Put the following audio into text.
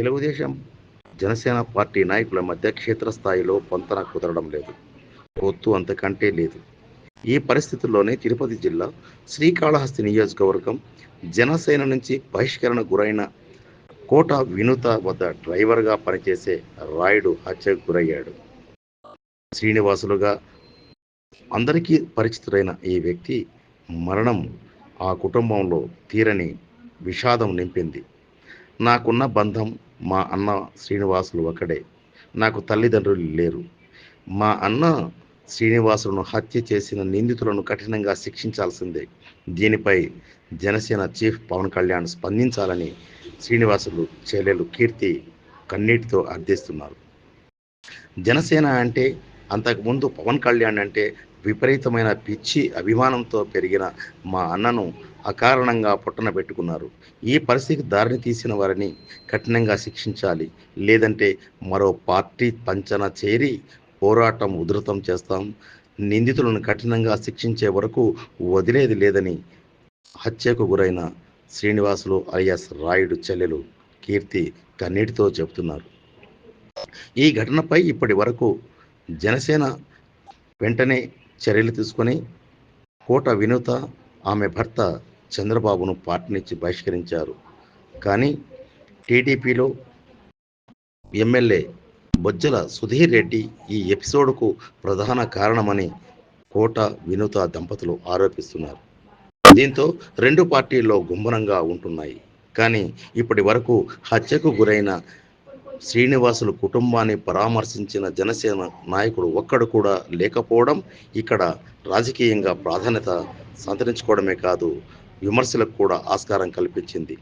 Telugu Desam Janasena party నాయకుల మధ్య క్షేత్రస్థాయిలో పొంతన కుదరడం లేదు. పొత్తు అంతకంటే లేదు. ఈ పరిస్థితుల్లోనే తిరుపతి జిల్లా శ్రీకాళహస్తి నియోజకవర్గం జనసేన నుంచి బహిష్కరణ గురైన కోట వినుత వద్ద డ్రైవర్గా పనిచేసే రాయుడు హత్యకు గురయ్యాడు. శ్రీనివాసులుగా అందరికీ పరిచితుడైన ఈ వ్యక్తి మరణం ఆ కుటుంబంలో తీరని విషాదం నింపింది. నాకున్న బంధం మా అన్న శ్రీనివాసులు ఒకడే నాకు తల్లిదండ్రులు లేరు. మా అన్న శ్రీనివాసులను హత్య చేసిన నిందితులను కఠినంగా శిక్షించాల్సిందే. దీనిపై జనసేన చీఫ్ పవన్ కళ్యాణ్ స్పందించాలని శ్రీనివాసులు చెల్లెలు కీర్తి కన్నీటితో అర్థిస్తున్నారు. జనసేన అంటే అంతకుముందు పవన్ కళ్యాణ్ అంటే విపరీతమైన పిచ్చి అభిమానంతో పెరిగిన మా అన్నను అకారణంగా పుట్టన పెట్టుకున్నారు. ఈ పరిస్థితికి దారిని తీసిన వారిని కఠినంగా శిక్షించాలి. లేదంటే మరో పార్టీ పంచన చేరి పోరాటం ఉధృతం చేస్తాం. నిందితులను కఠినంగా శిక్షించే వరకు వదిలేది లేదని హత్యకు గురైన శ్రీనివాసులు అలియాస్ రాయుడు చెల్లెలు కీర్తి కన్నీటితో చెబుతున్నారు. ఈ ఘటనపై ఇప్పటి వరకు జనసేన వెంటనే చర్యలు తీసుకొని కోట వినూత ఆమె భర్త చంద్రబాబును పార్టీ నుంచి బహిష్కరించారు. కానీ టీడీపీలో ఎమ్మెల్యే బొజ్జల సుధీర్ రెడ్డి ఈ ఎపిసోడ్కు ప్రధాన కారణమని కోట వినూత దంపతులు ఆరోపిస్తున్నారు. దీంతో రెండు పార్టీల్లో గుంభనంగా ఉంటున్నాయి. కానీ ఇప్పటి వరకు హత్యకు గురైన శ్రీనివాసులు కుటుంబాన్ని పరామర్శించిన జనసేన నాయకుడు ఒక్కడు కూడా లేకపోవడం ఇక్కడ రాజకీయంగా ప్రాధాన్యత సంతరించుకోవడమే కాదు విమర్శలకు కూడా ఆస్కారం కల్పించింది.